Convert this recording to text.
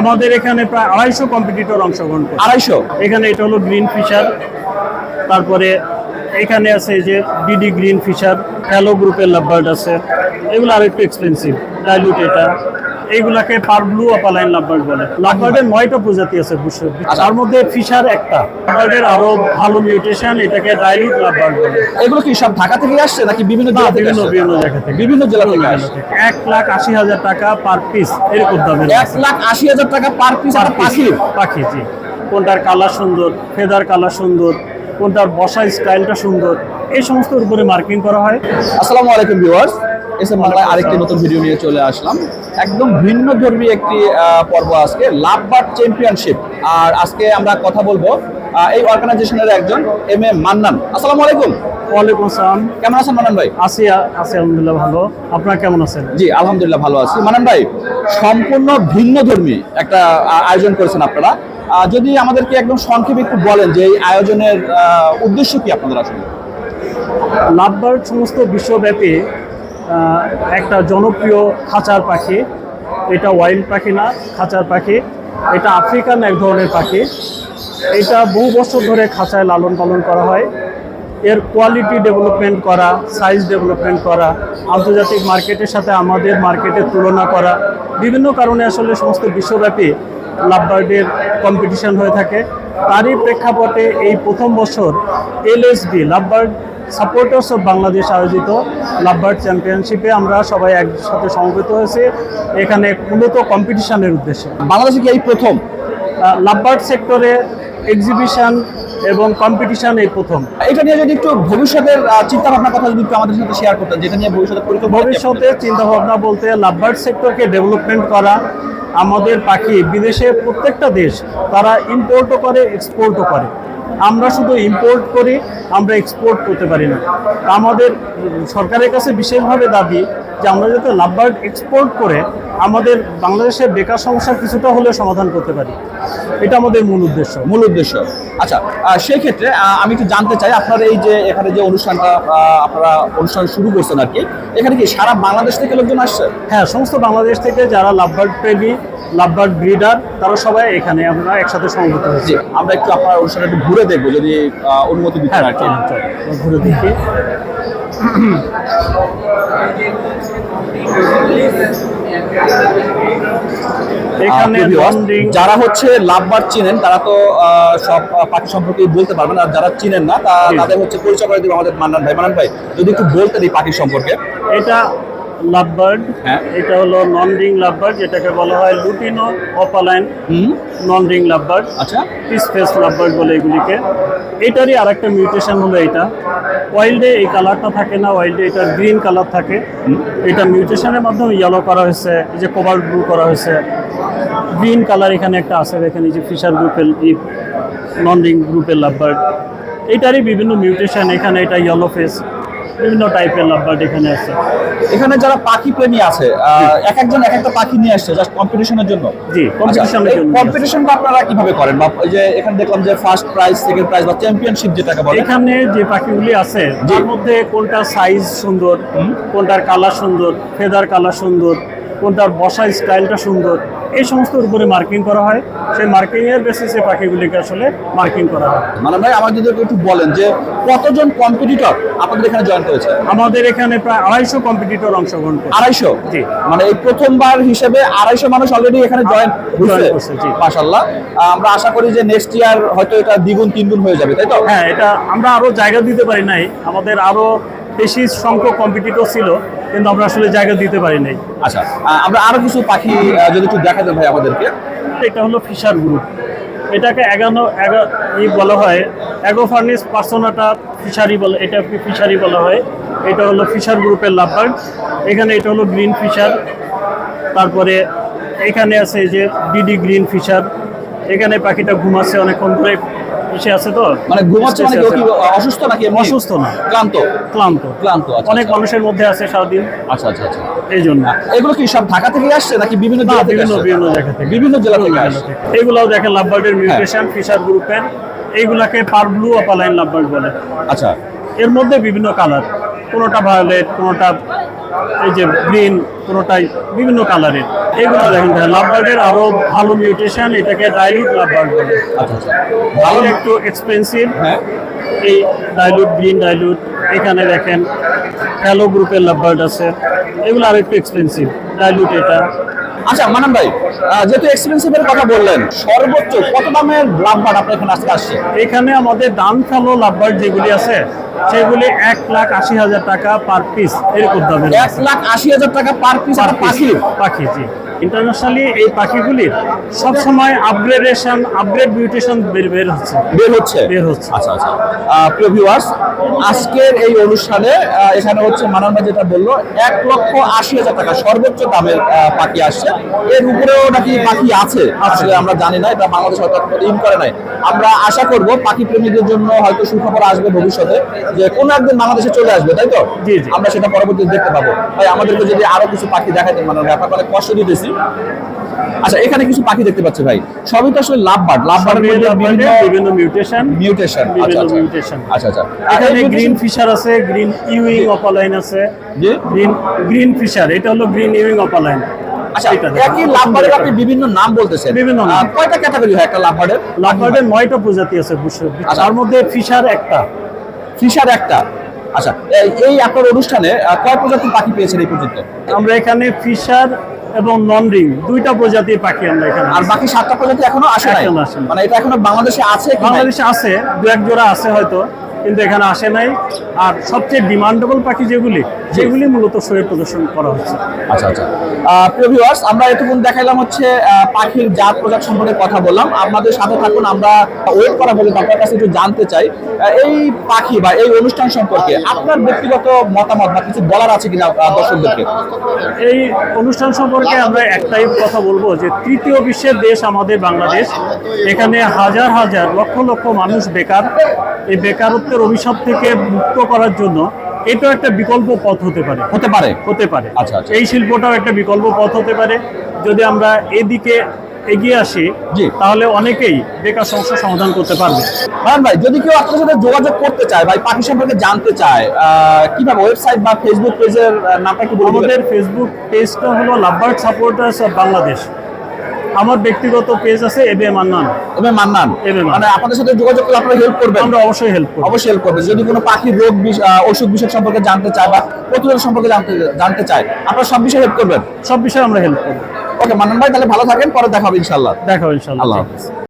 আমাদের এখানে প্রায় আড়াইশো কম্পিটিটর অংশগ্রহণ করে আড়াইশো? এখানে এটা হলো গ্রিন ফিশার তারপরে এখানে আছে এই যে ডিডি গ্রিন ফিশার হ্যালো গ্রুপের লাভবার্ড আছে এগুলো আর একটু এক্সপেন্সিভ ডাইলুট এটা। এইগুলাকে পার ব্লু অপালাইন লাভবার্ড বলে। লাভবার্ডের নয়টা প্রজাতি আছে বুঝছ? তার মধ্যে ফিশার একটা। লাভবার্ডের আরও ভালো মিউটেশন এটাকে ডাইলুট লাভবার্ড বলে। এগুলো কি সব ঢাকা থেকে আসছে নাকি বিভিন্ন জেলা থেকে বিভিন্ন বিভিন্ন জায়গা থেকে। বিভিন্ন জেলা থেকে আসছে। এক লাখ আশি হাজার টাকা পার পিস এরকম দামের এক লাখ আশি হাজার টাকা পার পিস পাখি পাখি জি। কোনটার কালার সুন্দর ফেদার কালার সুন্দর কোনটার বসার স্টাইলটা সুন্দর এই সমস্ত উপরে মার্কিং করা হয়। আসসালামু আলাইকুম ভিউয়ার্স এস এম বাংলায় আরেকটি নতুন ভিডিও নিয়ে চলে আসলাম। একদম ভিন্ন ধর্মী একটি পর্ব আজকে লাভবার্ড চ্যাম্পিয়নশিপ আর আজকে আমরা কথা বলব এই অর্গানাইজেশনের একজন এম এ মান্নান। আসসালামু আলাইকুম। ওয়ালাইকুম আসসালাম। কেমন আছেন মান্নান ভাই? আছি আছি আলহামদুলিল্লাহ ভালো। আপনারা কেমন আছেন? জি আলহামদুলিল্লাহ ভালো আছি। মানান ভাই সম্পূর্ণ ভিন্ন ধর্মী একটা আয়োজন করেছেন আপনারা। যদি আমাদেরকে একদম সংক্ষেপে একটু বলেন যে এই আয়োজনের উদ্দেশ্য কি আপনাদের আসলে? লাভবার্ড সমস্ত বিশ্বব্যাপী একটা জনপ্রিয় খাঁচার পাখি। এটা ওয়াইল্ড পাখি না, খাঁচার পাখি। এটা আফ্রিকান এক ধরনের পাখি। এটা বহু বছর ধরে খাঁচায় লালন পালন করা হয়। এর কোয়ালিটি ডেভেলপমেন্ট করা সাইজ ডেভেলপমেন্ট করা, আন্তর্জাতিক মার্কেটের সাথে আমাদের মার্কেটের তুলনা করা, বিভিন্ন কারণে আসলে সমস্ত বিশ্বব্যাপী লাভবার্ডের কম্পিটিশন হয়ে থাকে। তারই প্রেক্ষাপটে এই প্রথম বছর LSB lovebird supporters of Bangladesh আয়োজিত লাভবার্ড চ্যাম্পিয়নশিপে আমরা সবাই একসাথে সমবেত হয়েছি। এখানে মূলত কম্পিটিশনের উদ্দেশ্যে। বাংলাদেশে কি এই প্রথম? লাভবার্ড সেক্টরে এক্সিবিশন এবং কম্পিটিশন এই প্রথম। এটা নিয়ে যদি একটু ভবিষ্যতের চিন্তা ভাবনার কথা যদি একটু আমাদের সাথে শেয়ার করতেন যেটা নিয়ে ভবিষ্যতে ভবিষ্যতে চিন্তা ভাবনা বলতে লাভবার্ড সেক্টরকে ডেভেলপমেন্ট করা আমাদের পাখি। বিদেশে প্রত্যেকটা দেশ তারা ইম্পোর্টও করে এক্সপোর্টও করে। আমরা শুধু ইম্পোর্ট করি আমরা এক্সপোর্ট করতে পারি না। আমাদের সরকারের কাছে বিশেষভাবে দাবি যে আমরা যাতে লাভবার্ড এক্সপোর্ট করে আমাদের বাংলাদেশের বেকার সমস্যার কিছুটা হলেও সমাধান করতে পারি। এটা আমাদের মূল উদ্দেশ্য। মূল উদ্দেশ্য। আচ্ছা সেই ক্ষেত্রে আমি একটু জানতে চাই আপনার এই যে এখানে যে অনুষ্ঠানটা আপনারা অনুষ্ঠান শুরু করছেন আর কি এখানে কি সারা বাংলাদেশ থেকে লোকজন আসছে? হ্যাঁ সমস্ত বাংলাদেশ থেকে যারা লাভবার্ড প্রেমী লাভবার্ড ব্রিডার তারা সবাই এখানে আমরা একসাথে সমবেত হয়েছি। আমরা একটু আপনার অনুষ্ঠানটা একটু ঘুরে দেখব যদি অনুমতি দিচ্ছেন হ্যাঁ আর কি ঘুরে দেখি। এখানে যারা হচ্ছে লাভবার চিনেন তারা তো সব পাখি সম্পর্কে বলতে পারবেন আর যারা চিনেন না তাদের হচ্ছে পরিচয় করে দিব আমাদের মান্নান ভাই। মান্নান ভাই যদি একটু বলতে দিই পাখি সম্পর্কে। এটা লাভবার্ড। হ্যাঁ। এটা হলো নন রিং লাভবার্ড যেটাকে বলা হয় লুটিনো অপালাইন হুম। Non ring lovebird. আচ্ছা। পিস ফেস লাভবার্ড বলে এগুলিকে। এটারই আর একটা মিউটেশন হলো এটা। ওয়াইল্ডে এই কালারটা থাকে না ওয়াইল্ডে এটা গ্রিন কালার থাকে। এটা মিউটেশনের মাধ্যমে ইয়েলো করা হয়েছে এই যে কভার ব্লু করা হয়েছে। গ্রিন কালার এখানে একটা আছে এখানে যে ফিশার গ্রুপের নন রিং গ্রুপের লাভবার্ড। এটারই বিভিন্ন মিউটেশন এখানে এটা ইয়েলো ফেস বিভিন্ন টাইপের লাভবার্ড এখানে আছে। এখানে যারা পাখি প্রেমী আছে এক একজন এক একটা পাখি নিয়ে আসছে জাস্ট কম্পিটিশনের জন্য? জি কম্পিটিশনের জন্য। কম্পিটিশনটা আপনারা কীভাবে করেন? বা ওই যে এখানে দেখলাম যে ফার্স্ট প্রাইজ সেকেন্ড প্রাইজ বা চ্যাম্পিয়নশিপ যেটাকে বলে। এখানে যে পাখিগুলি আছে তার মধ্যে কোনটা সাইজ সুন্দর কোনটার কালার সুন্দর ফেদার কালার সুন্দর কোনটার বসার স্টাইলটা সুন্দর এই সমস্ত উপরে মার্কিং করা হয়। সেই মার্কিং এর বেসিসে পাখিগুলিকে আসলে মার্কিং করা হয়। মানে ভাই আমার যদি একটু বলেন যে কতজন কম্পিটিটর আপনাদের এখানে জয়েন করেছে? আমাদের এখানে প্রায় আড়াইশো কম্পিটিটর অংশগ্রহণ করে আড়াইশো? জি। মানে এই প্রথমবার হিসেবে আড়াইশো মানুষ অলরেডি এখানে জয়েন করছে, জি। আমরা আশা করি যে নেক্সট ইয়ার হয়তো এটা দ্বিগুণ তিনগুণ হয়ে যাবে তাই তো? হ্যাঁ এটা আমরা আরও জায়গা দিতে পারি নাই। আমাদের আরও বেশি সংখ্যক কম্পিটিটর ছিল কিন্তু আমরা আসলে জায়গা দিতে পারি নাই। আচ্ছা আমরা আরও কিছু পাখি যদি একটু দেখাতেন ভাই আমাদেরকে। এটা হলো ফিশার গ্রুপ। এটাকে এগানো এগা ই বলা হয় অ্যাগোফার্নিস পার্সোনাটা ফিশারি বলে এটা ফিশারি বলা হয়? এটা হলো ফিশার গ্রুপের লাভবার্ড। এখানে এটা হলো গ্রিন ফিশার। তারপরে এখানে আছে এই যে ডিডি গ্রিন ফিশার। এখানে পাখিটা ঘুমাচ্ছে অনেকক্ষণ ধরে। আছে তো? মানে ঘুমাচ্ছে মানে কেউ কি অসুস্থ নাকি অসুস্থ না। ক্লান্ত? ক্লান্ত। ক্লান্ত আচ্ছা অনেক আচ্ছা। মানুষের মধ্যে আছে সারাদিন। আচ্ছা আচ্ছা আচ্ছা। এই জন্য। এগুলো কি সব ঢাকা থেকে আসছে নাকি বিভিন্ন জেলা থেকে বিভিন্ন বিভিন্ন জায়গা থেকে। বিভিন্ন জেলা থেকে আসছে। এগুলাও দেখেন লাভবার্ডের। মিউটেশন ফিশার গ্রুপের এইগুলাকে পার ব্লু অপালাইন লাভবার্ড বলে। আচ্ছা। এর মধ্যে বিভিন্ন কালার কোনোটা ভায়োলেট কোনোটা এই যে গ্রিন কোনোটাই বিভিন্ন কালারের এগুলো দেখেন লাভবার্ডের আরও ভালো মিউটেশন এটাকে ডাইলুট লাভবার্ড বলে। আচ্ছা আচ্ছা। ভালো একটু এক্সপেন্সিভ হ্যাঁ। এই ডাইলুট গ্রিন ডাইলুট এখানে দেখেন হ্যালো গ্রুপের লাভ বার্ড আছে। এগুলো আর একটু এক্সপেন্সিভ ডাইলুট এটা। আচ্ছা মানাম ভাই যেহেতু এক্সপেন্সিভের কথা বললেন সর্বোচ্চ কত দামের লাভবার আপনার এখানে আজকে আসছে? এখানে আমাদের দাম ফেলো লাভবার যেগুলি আছে সেগুলি এক লাখ আশি হাজার টাকা পার পিস এরকম দামের এক লাখ আশি হাজার টাকা পার পিস আর পাখি। পাখি জি। ইন্টারন্যাশনালি এই পাখিগুলির সবসময় আপগ্রেডেশন আপগ্রেড মিউটেশন বের বের হচ্ছে। বের হচ্ছে? বের হচ্ছে। আচ্ছা আচ্ছা। প্রিয় ভিউয়ার্স আজকের এই অনুষ্ঠানে এখানে হচ্ছে মানান ভাই যেটা বলল এক লক্ষ আশি হাজার টাকা সর্বোচ্চ দামের পাখি আসছে। এর উপরেও নাকি পাখি আছে আসলে আমরা জানি না এটা বাংলাদেশ হয়তো ইন করে নাই। আমরা আশা করব পাখি প্রেমীদের জন্য হয়তো সুখবর আসবে ভবিষ্যতে যে কোনো একদিন বাংলাদেশে চলে আসবে তাই তো। আমরা সেটা পরবর্তীতে দেখতে পাবো। তাই আমাদেরকে যদি আরও কিছু পাখি দেখাতেন মানে আপনাকে অনেক কষ্ট দিতেছি। আচ্ছা এখানে কিছু পাখি দেখতে পাচ্ছি ভাই। সবই তো আসলে লাভ বার্ড। লাভ বার্ডের মধ্যে বিভিন্ন বিভিন্ন মিউটেশন মিউটেশন আচ্ছা আচ্ছা। মিউটেশন আচ্ছা আচ্ছা। এখানে গ্রিন ফিশার আছে গ্রিন ইউইং অপালাইন আছে। জি? গ্রিন গ্রিন ফিশার এটা হলো গ্রিন ইউইং অপালাইন আচ্ছা একই আপনি বিভিন্ন নাম বলতেছেন। বিভিন্ন নাম। কয়টা ক্যাটাগরি হয় একটা লাভ বার্ডের? লাভবার্ডের নয়টা প্রজাতি আছে আচ্ছা। তার মধ্যে ফিশার একটা। ফিশার একটা। আচ্ছা এই- এই আপনার অনুষ্ঠানে কয় প্রজাতির পাখি পেয়েছেন এই পর্যন্ত? আমরা এখানে ফিশার এবং নন রিং দুইটা প্রজাতির পাখি আমরা এখানে আর বাকি সাতটা প্রজাতি এখনও আসে নাই। মানে এটা এখনও বাংলাদেশে আছে বাংলাদেশে আছে দু এক জোড়া আছে হয়তো। কিন্তু এখানে আসে নাই। আর সবচেয়ে ডিমান্ডেবল পাখি যেগুলি সেগুলি মূলত শরীর প্রদর্শন করা হচ্ছে। আচ্ছা আচ্ছা। প্রিয় ভিউয়ার্স আমরা এতক্ষণ দেখাইলাম হচ্ছে পাখির জাত প্রজাত সম্পর্কে কথা বললাম। আপনাদের সাথে থাকুন আমরা ওয়েট করা বলে আপনার কাছে একটু জানতে চাই এই পাখি বা এই অনুষ্ঠান সম্পর্কে আপনার ব্যক্তিগত মতামত বা কিছু বলার আছে কিনা দর্শকদেরকে? এই অনুষ্ঠান সম্পর্কে আমরা একটাই কথা বলব যে তৃতীয় বিশ্বের দেশ আমাদের বাংলাদেশ। এখানে হাজার হাজার লক্ষ লক্ষ মানুষ বেকার। এই বেকারত্বের অভিশাপ থেকে মুক্ত করার জন্য এটা একটা বিকল্প পথ হতে পারে। হতে পারে। হতে পারে। আচ্ছা, আচ্ছা। এই শিল্পটাও একটা বিকল্প পথ হতে পারে। যদি আমরা এদিকে এগিয়ে আসি। তাহলে অনেকেই বেকার সমস্যার সমাধান করতে পারবে। ভাই ভাই যদি কেউ আপনার সাথে যোগাযোগ করতে চায় ভাই পাখি সম্পর্কে জানতে চায় কীভাবে? ওয়েবসাইট বা ফেসবুক পেজের নামটা কি আমাদের ফেসবুক পেজটা হলো লাভবার্ড সাপোর্টার্স অফ বাংলাদেশ আমার ব্যক্তিগত পেজ আছে A B M Annan Mannan? এবে মান্নান। মানে আপনাদের সাথে যোগাযোগ করলে আপনারা হেল্প করবেন? আমরা অবশ্যই হেল্প করব। অবশ্যই হেল্প করবেন। যদি কোনো পাখি রোগ ওষুধ বিষয় সম্পর্কে জানতে চায় বা প্রতিরোধ সম্পর্কে জানতে জানতে চায় আপনারা সব বিষয়ে হেল্প করবেন? সব বিষয়ে আমরা হেল্প করব। ওকে মান্নান ভাই তাহলে ভালো থাকেন পরে দেখা হবে ইনশাআল্লাহ। দেখা হবে ইনশাআল্লাহ। আল্লাহ। হাফিজ।